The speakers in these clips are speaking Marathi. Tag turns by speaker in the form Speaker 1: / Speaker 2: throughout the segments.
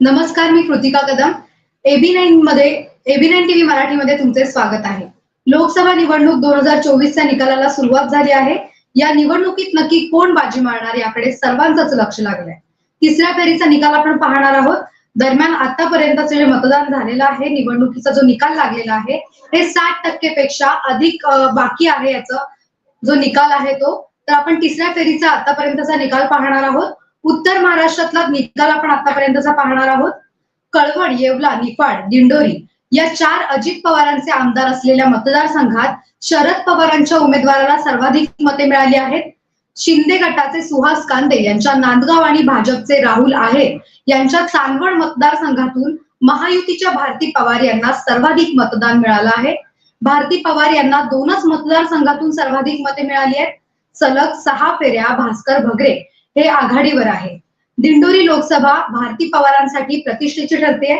Speaker 1: नमस्कार मी कृतिका कदम. एबी नाईन मध्ये एबी नाईन टीव्ही मराठीमध्ये तुमचे स्वागत आहे. लोकसभा निवडणूक दोन हजार चोवीसच्या निकालाला सुरुवात झाली आहे. या निवडणुकीत नक्की कोण बाजी मारणार याकडे सर्वांचंच लक्ष लागलंय. तिसऱ्या फेरीचा निकाल आपण पाहणार आहोत. दरम्यान आतापर्यंतचं जे मतदान झालेलं आहे निवडणुकीचा जो निकाल लागलेला आहे हे साठ टक्के पेक्षा अधिक बाकी आहे याचा जो निकाल आहे तो. तर आपण तिसऱ्या फेरीचा आतापर्यंतचा निकाल पाहणार आहोत. उत्तर महाराष्ट्रातला निकाल आपण आतापर्यंतचा पाहणार आहोत. कळवण येवला निफाड दिंडोरी या चार अजित पवारांचे आमदार असलेल्या मतदारसंघात शरद पवारांच्या उमेदवाराला सर्वाधिक मते मिळाली आहेत. शिंदे गटाचे सुहास कांदे यांच्या नांदगाव आणि भाजपचे राहुल आहे यांच्या चांदवड मतदारसंघातून महायुतीच्या भारती पवार यांना सर्वाधिक मतदान मिळालं आहे. भारती पवार यांना दोनच मतदारसंघातून सर्वाधिक मते मिळाली आहेत. सलग सहा फेऱ्या भास्कर भगरे हे आघाडीवर आहे दिंडोरी लोकसभा भारती पवारांसाठी प्रतिष्ठेची ठरते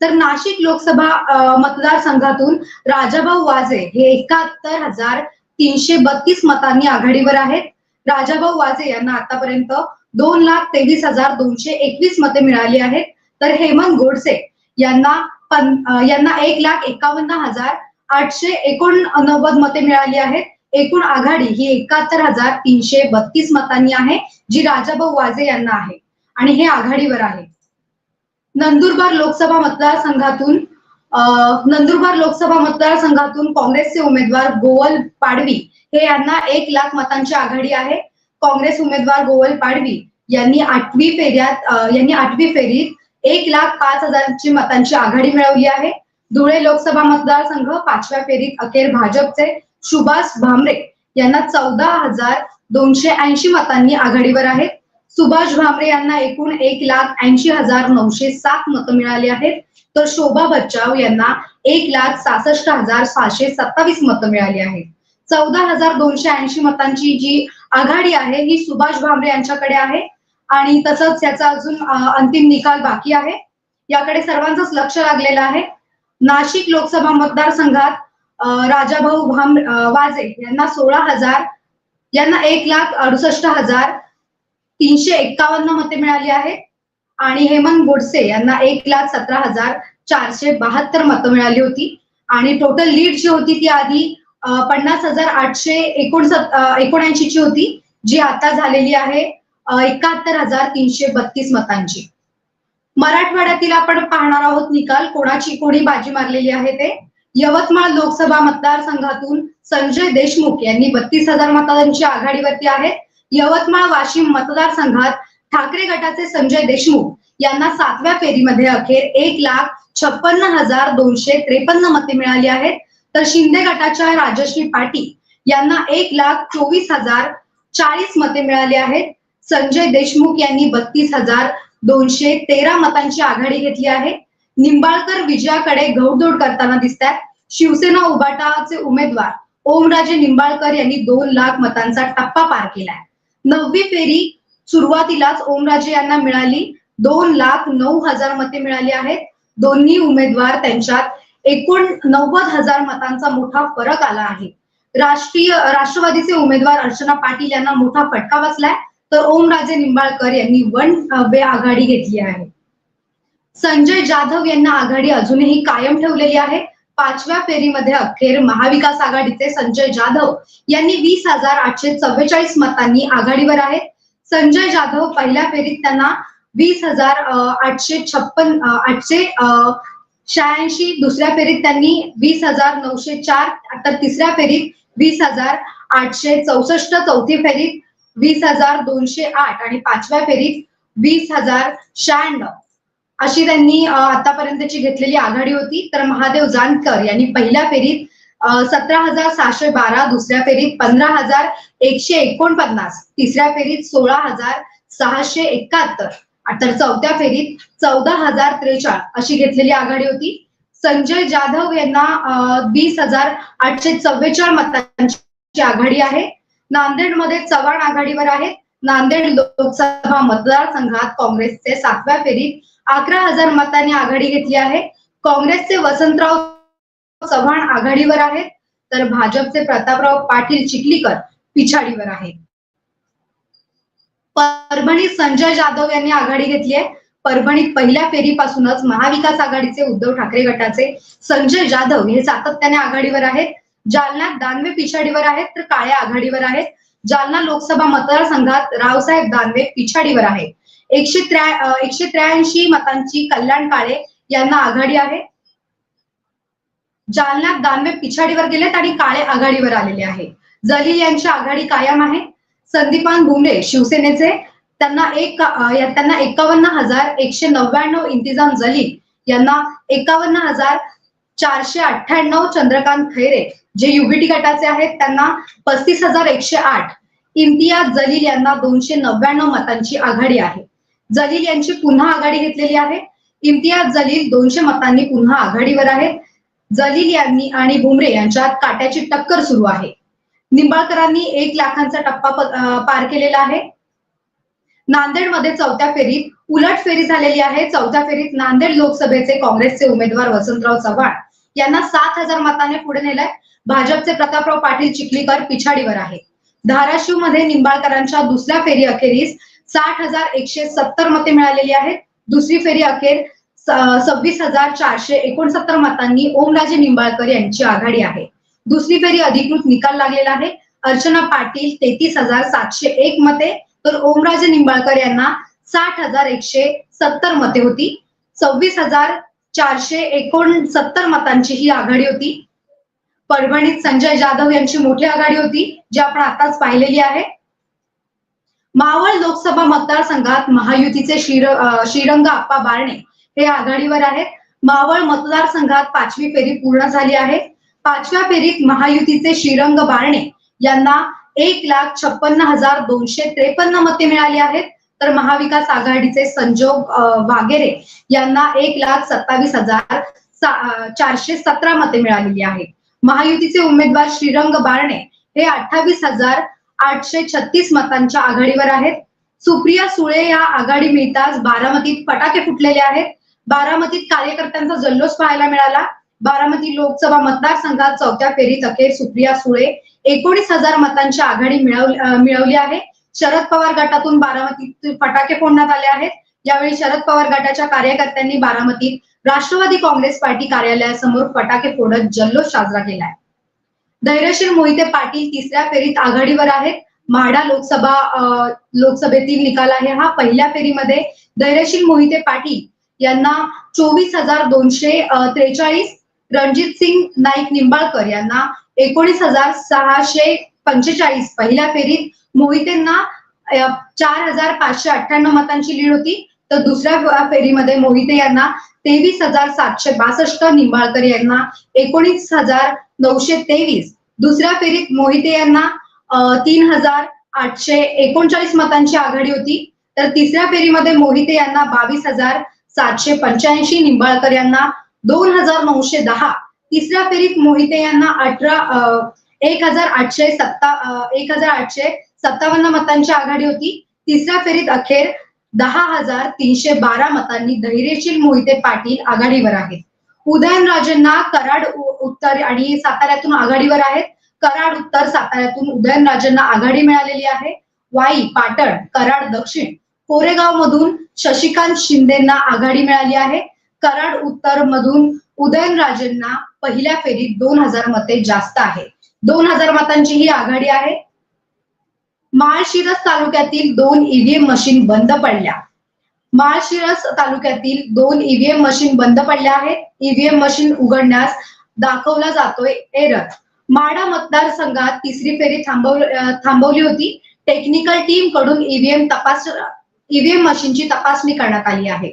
Speaker 1: तर नाशिक लोकसभा मतदारसंघातून राजाभाऊ वाजे हे एकाहत्तर हजार तीनशे बत्तीस मतांनी आघाडीवर आहेत. राजाभाऊ वाजे यांना आतापर्यंत दोन लाख तेवीस हजार दोनशे एकवीस मते मिळाली आहेत. तर हेमंत गोडसे यांना पन यांना एक लाख एकावन्न हजार आठशे एकोणनव्वद मते मिळाली आहेत. एकूण आघाडी ही एकाहत्तर हजार तीनशे बत्तीस मतांनी आहे जी राजाभाऊ वाजे यांना आहे. आणि हे आघाडीवर आहे. नंदुरबार लोकसभा मतदारसंघातून नंदुरबार लोकसभा मतदारसंघातून काँग्रेसचे उमेदवार गोवल पाडवी हे यांना एक लाख मतांची आघाडी आहे. काँग्रेस उमेदवार गोवल पाडवी यांनी आठवी फेऱ्यात यांनी आठवी फेरीत एक लाख पाच हजारची मतांची आघाडी मिळवली आहे. धुळे लोकसभा मतदारसंघ पाचव्या फेरीत अखेर भाजपचे सुभाष भामरे यांना चौदा हजार दोनशे ऐंशी मतांनी आघाडीवर आहेत. सुभाष भामरे यांना एकूण एक लाख ऐंशी हजार नऊशे सात मतं मिळाली आहेत. तर शोभा बच्चाव यांना एक लाख सहासष्ट हजार सहाशे सत्तावीस मतं मिळाली आहेत. चौदा हजार दोनशे ऐंशी मतांची जी आघाडी आहे ही सुभाष भामरे यांच्याकडे आहे. आणि तसंच याचा अजून अंतिम निकाल बाकी आहे. याकडे सर्वांचंच लक्ष लागलेलं आहे. नाशिक लोकसभा मतदारसंघात राजाभाऊ भाम वाजे यांना सोळा हजार यांना एक लाख अडुसष्ट हजार तीनशे एक्कावन्न मते मिळाली आहेत आणि हेमंत गोडसे यांना एक लाख सतरा हजार चारशे बहात्तर मतं मिळाली होती. आणि टोटल लीड जी होती ती आधी पन्नास हजार आठशे एकोणसत् एकोणऐंशी ची होती जी आता झालेली आहे एकाहत्तर हजार तीनशे बत्तीस मतांची. मराठवाड्यातील आपण पाहणार आहोत निकाल कोणाची कोणी बाजी मारलेली आहे ते? यवतमाळ लोकसभा मतदारसंघातून संजय देशमुख यांनी बत्तीस हजार मतांची आघाडीवरती आहेत यवतमाळ वाशिम मतदारसंघात ठाकरे गटाचे संजय देशमुख यांना सातव्या फेरीमध्ये अखेर एक लाख छप्पन्न हजार दोनशे त्रेपन्न मते मिळाली आहेत. तर शिंदे गटाच्या राजश्री पाटील यांना एक लाख चोवीस हजार चाळीस मते मिळाली आहेत. संजय देशमुख यांनी बत्तीस हजार दोनशे तेरा मतांची आघाडी घेतली आहे. निंबाळकर विजयाकडे घौडदौड करताना दिसतात शिवसेना उबाटाचे उमेदवार ओमराजे निंबाळकर यांनी दोन लाख मतांचा टप्पा पार केलाय. नववी फेरी सुरुवातीलाच ओमराजे यांना मिळाली. दोन लाख नऊ हजार मते मिळाली आहेत. दोन्ही उमेदवार त्यांच्यात एकूण नव्वद हजार मतांचा मोठा फरक आला आहे. राष्ट्रीय राष्ट्रवादीचे उमेदवार अर्चना पाटील यांना मोठा फटका बसलाय. तर ओमराजे निंबाळकर यांनी वन वे आघाडी घेतली आहे. संजय जाधव यांना आघाडी अजूनही कायम ठेवलेली आहे. पाचव्या फेरीमध्ये अखेर महाविकास आघाडीचे संजय जाधव यांनी वीस हजार आठशे चव्वेचाळीस मतांनी आघाडीवर आहेत. संजय जाधव पहिल्या फेरीत त्यांना वीस हजार आठशे छप्पन आठशे अं, शहाऐंशी दुसऱ्या फेरीत त्यांनी वीस हजार नऊशे चार तर तिसऱ्या फेरीत वीस हजार आठशे चौसष्ट चौथी फेरीत वीस हजार दोनशे आठ आणि पाचव्या फेरीत वीस हजार शहाण्णव. अशी त्यांनी आतापर्यंतची घेतलेली आघाडी होती. तर महादेव जानकर यांनी पहिल्या फेरीत सतरा हजार सहाशे बारा दुसऱ्या फेरीत पंधरा हजार एकशे एकोणपन्नास तिसऱ्या फेरीत सोळा हजार सहाशे एकाहत्तर तर चौथ्या फेरीत चौदा हजार त्रेचाळ अशी घेतलेली आघाडी होती. संजय जाधव यांना वीस हजार आठशे चव्वेचाळ मतांची आघाडी आहे. नांदेडमध्ये चव्हाण आघाडीवर आहेत. नांदेड लोकसभा मतदारसंघात काँग्रेसचे सातव्या फेरीत अकरा हजार मतांनी आघाडी घेतली आहे. काँग्रेसचे वसंतराव चव्हाण आघाडीवर आहेत. तर भाजपचे प्रतापराव पाटील चिखलीकर पिछाडीवर आहेत. परभणीत संजय जाधव यांनी आघाडी घेतली आहे. परभणीत पहिल्या फेरीपासूनच महाविकास आघाडीचे उद्धव ठाकरे गटाचे संजय जाधव हे सातत्याने आघाडीवर आहेत. जालन्यात दानवे पिछाडीवर आहेत. तर काळ्या आघाडीवर आहेत. जालना लोकसभा मतदारसंघात रावसाहेब दानवे पिछाडीवर आहे. एकशे त्र्या एकशे त्र्याऐंशी मतांची कल्याण काळे यांना आघाडी आहे. जालन्यात दानवे पिछाडीवर गेलेत आणि काळे आघाडीवर आलेले आहे. जलील यांची आघाडी कायम आहे. संदीपान भुमरे शिवसेनेचे. त्यांना एक त्यांना एकावन्न हजार एकशे नव्याण्णव इंतिजाम जलील यांना एकावन्न हजार चारशे अठ्ठ्याण्णव चंद्रकांत खैरे जे युबीटी गटाचे आहेत त्यांना पस्तीस हजार एकशे आठ. इम्तियाज जलील यांना दोनशे नव्याण्णव मतांची आघाडी आहे. जलील यांची पुन्हा आघाडी घेतलेली आहे. इम्तियाज जलील दोनशे मतांनी पुन्हा आघाडीवर आहेत. जलील यांनी आणि भुमरे यांच्यात काट्याची टक्कर सुरू आहे. निंबाळकरांनी एक लाखांचा टप्पा पार केलेला आहे. नांदेडमध्ये चौथ्या फेरीत उलट फेरी झालेली आहे. चौथ्या फेरीत नांदेड लोकसभेचे काँग्रेसचे उमेदवार वसंतराव चव्हाण. यांना सात हजार मताने पुढे नेलंय. भाजपचे प्रतापराव पाटील चिखलीकर पिछाडीवर आहे धाराशिवमध्ये निंबाळकरांच्या दुसऱ्या फेरी अखेरीस साठ हजार एकशे सत्तर मते मिळालेली आहेत. दुसरी फेरी अखेर सव्वीस हजार चारशे एकोणसत्तर मतांनी ओमराजे निंबाळकर यांची आघाडी आहे. दुसरी फेरी अधिकृत निकाल लागलेला आहे. अर्चना पाटील तेहतीस हजार सातशे एक मते तर ओमराजे निंबाळकर यांना साठ हजार एकशे सत्तर मते होती. सव्वीस हजार चारशे एकोणसत्तर मतांची ही आघाडी होती. परभणीत संजय जाधव यांची मोठी आघाडी होती जी आपण आताच पाहिलेली आहे. मावळ लोकसभा मतदारसंघात महायुतीचे श्रीर श्रीरंग आप्पा बारणे हे आघाडीवर आहेत. मावळ मतदारसंघात पाचवी फेरी पूर्ण झाली आहे. पाचव्या फेरीत महायुतीचे श्रीरंग बारणे यांना एक लाख छप्पन्न हजार दोनशे त्रेपन्न मते मिळाली आहेत. तर महाविकास आघाडीचे संजोग वागेरे यांना एक लाख सत्तावीस हजार चारशे सतरा मते मिळालेली आहेत महायुतीचे उमेदवार श्रीरंग बारणे हे अठ्ठावीस हजार आठशे छत्तीस मतांच्या आघाडीवर आहेत. सुप्रिया सुळे या आघाडी मिळताच बारामतीत फटाके फुटलेले आहेत. बारामतीत कार्यकर्त्यांचा जल्लोष पाहायला मिळाला. बारामती लोकसभा मतदारसंघात चौथ्या फेरीत अखेर सुप्रिया सुळे एकोणीस हजार मतांची आघाडी मिळवली आहे. शरद पवार गटातून बारामतीत फटाके फोडण्यात आले आहेत. यावेळी शरद पवार गटाच्या कार्यकर्त्यांनी बारामतीत राष्ट्रवादी काँग्रेस पार्टी कार्यालयासमोर फटाके फोडत जल्लोष साजरा केलाय. धैर्यशील मोहिते पाटील तिसऱ्या फेरीत आघाडीवर आहेत. म्हाडा लोकसभा लोकसभेतील निकाल आहे हा. पहिल्या फेरीमध्ये धैर्यशील मोहिते पाटील यांना चोवीस हजार दोनशे त्रेचाळीस रणजित सिंग नाईक निंबाळकर यांना एकोणीस हजार सहाशे पंचेचाळीस. पहिल्या फेरीत मोहितेंना चार हजार पाचशे अठ्ठ्याण्णव मतांची लीड होती. तर दुसऱ्या फेरीमध्ये मोहिते यांना तेवीस हजार सातशे बासष्ट निंबाळकर यांना एकोणीस हजार नऊशे तेवीस. दुसऱ्या फेरीत मोहिते यांना तीन हजार आठशे एकोणचाळीस मतांची आघाडी होती. तर तिसऱ्या फेरीमध्ये मोहिते यांना बावीस हजार सातशे पंच्याऐंशी निंबाळकर यांना दोन हजार नऊशे दहा. तिसऱ्या फेरीत मोहिते यांना अठरा एक हजार आठशे सत्ता एक हजार आठशे सत्तावन्न मतांची आघाडी होती. तिसऱ्या फेरीत अखेर दहा हजार तीनशे बारा मतांनी धैर्यशील मोहिते पाटील आघाडीवर आहेत. उदयनराजेंना कराड उत्तर आणि साताऱ्यातून आघाडीवर आहेत. कराड उत्तर साताऱ्यातून उदयनराजेंना आघाडी मिळालेली आहे. वाई पाटण कराड दक्षिण कोरेगाव मधून शशिकांत शिंदेना आघाडी मिळाली आहे. कराड उत्तर मधून उदयनराजेंना पहिल्या फेरीत दोन हजार मते जास्त आहे दोन हजार मतांची ही आघाडी आहे. माळशिरस तालुक्यातील दोन ईव्हीएम मशीन बंद पडल्या. माळशिरस तालुक्यातील दोन ईव्हीएम मशीन बंद पडल्या आहेत. ईव्हीएम मशीन उघडण्यास दाखवला जातोय एरर माडा मतदारसंघात तिसरी फेरी थांबव थांबवली होती. टेक्निकल टीमकडून ईव्हीएम तपास ईव्हीएम मशीनची तपासणी करण्यात आली आहे.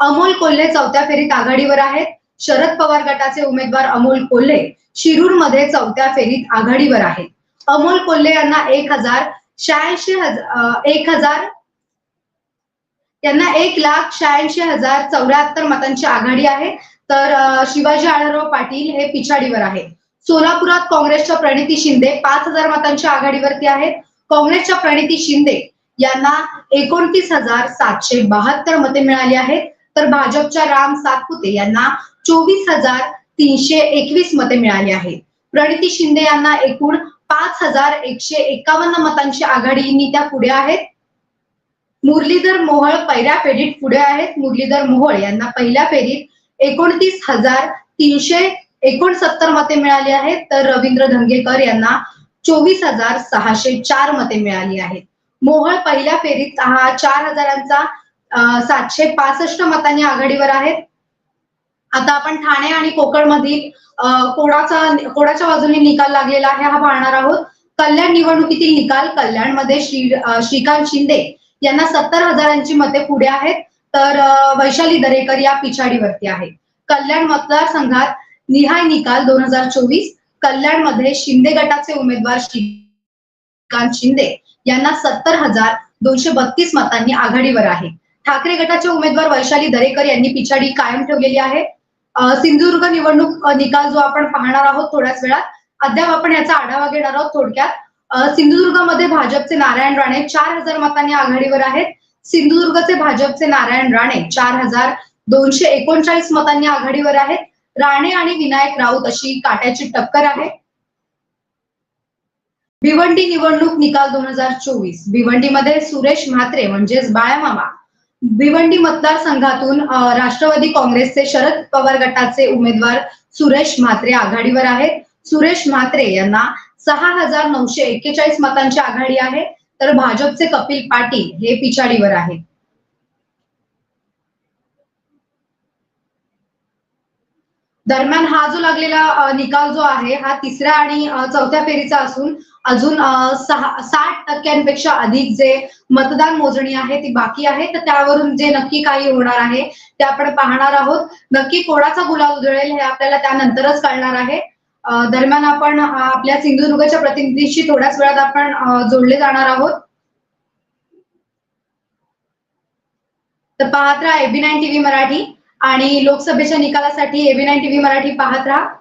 Speaker 1: अमोल कोल्हे चौथ्या फेरीत आघाडीवर आहेत. शरद पवार गटाचे उमेदवार अमोल कोल्हे शिरूरमध्ये चौथ्या फेरीत आघाडीवर आहेत. अमोल कोल्हे यांना एक हजार शहाऐंशी हजार एक हजार यांना एक लाख शहाऐंशी हजार चौऱ्याहत्तर मतांची आघाडी आहे. तर शिवाजी आढळराव पाटील हे पिछाडीवर आहे सोलापुरात काँग्रेसच्या प्रणिती शिंदे पाच हजार मतांच्या आघाडीवरती आहेत. काँग्रेसच्या प्रणिती शिंदे यांना एकोणतीस हजार सातशे बहात्तर मते मिळाली आहेत. तर भाजपच्या राम सातपुते यांना चोवीस हजार तीनशे एकवीस मते मिळाली आहेत. प्रणिती शिंदे यांना एकूण पाच हजार एकशे एकावन्न मतांची आघाडीनी त्या पुढे आहेत. मुरलीधर मोहळ पहिल्या फेरीत पुढे आहेत. मुरलीधर मोहोळ यांना पहिल्या फेरीत एकोणतीस हजार तीनशे एकोणसत्तर मते मिळाली आहेत. तर रवींद्र धंगेकर यांना चोवीस हजार सहाशे चार मते मिळाली आहेत. मोहळ पहिल्या फेरीत हा चार हजारांचा सातशे पासष्ट मतांनी आघाडीवर आहेत. आता आपण ठाणे आणि कोकणमधील कोडाचा कोणाचा कोणाच्या बाजूने निकाल लागलेला आहे हा पाहणार आहोत. कल्याण निवडणुकीतील निकाल कल्याणमध्ये श्री श्रीकांत शिंदे यांना सत्तर हजारांची मते पुढे आहेत. तर वैशाली दरेकर या पिछाडीवरती आहे कल्याण मतदारसंघात निहाय निकाल दोन हजार चोवीस. कल्याणमध्ये शिंदे गटाचे उमेदवार श्रीकांत शिंदे यांना सत्तर हजार दोनशे बत्तीस मतांनी आघाडीवर आहे. ठाकरे गटाचे उमेदवार वैशाली दरेकर यांनी पिछाडी कायम ठेवलेली आहे. सिंधुदुर्ग निवडणूक निकाल जो आपण पाहणार आहोत थोड्याच वेळात अद्याप आपण याचा आढावा घेणार आहोत थोडक्यात. सिंधुदुर्गमध्ये भाजपचे नारायण राणे चार हजार मतांनी आघाडीवर आहेत. सिंधुदुर्गचे भाजपचे नारायण राणे चार हजार दोनशे एकोणचाळीस मतांनी आघाडीवर आहेत. राणे आणि विनायक राऊत अशी काट्याची टक्कर आहे. भिवंडी निवडणूक निकाल दोन हजार चोवीस. भिवंडीमध्ये सुरेश म्हात्रे म्हणजेच बाळामामा भिवंडी मतदारसंघातून राष्ट्रवादी काँग्रेसचे शरद पवार गटाचे उमेदवार सुरेश म्हात्रे आघाडीवर आहेत. सुरेश म्हात्रे यांना सहा हजार नऊशे एक्केचाळीस मतांची आघाडी आहे. तर भाजपचे कपिल पाटील हे पिछाडीवर आहेत. दरम्यान हा जो लागलेला निकाल जो आहे हा तिसऱ्या आणि चौथ्या फेरीचा असून अजून सहा साठ टक्क्यांपेक्षा अधिक जे मतदान मोजणी आहे ती बाकी आहे. तर त्यावरून जे नक्की काही होणार आहे ते आपण पाहणार आहोत. नक्की कोणाचा गुलाल उधळेल हे आपल्याला त्यानंतरच कळणार आहे. दरम्यान आपण आपल्या सिंधुदुर्गच्या प्रतिनिधीशी थोड्याच वेळात आपण जोडले जाणार आहोत. तर पाहत राहा एबी नाईन टीव्ही मराठी आणि लोकसभेच्या निकालासाठी एबी नाईन टीव्ही मराठी पाहत राहा.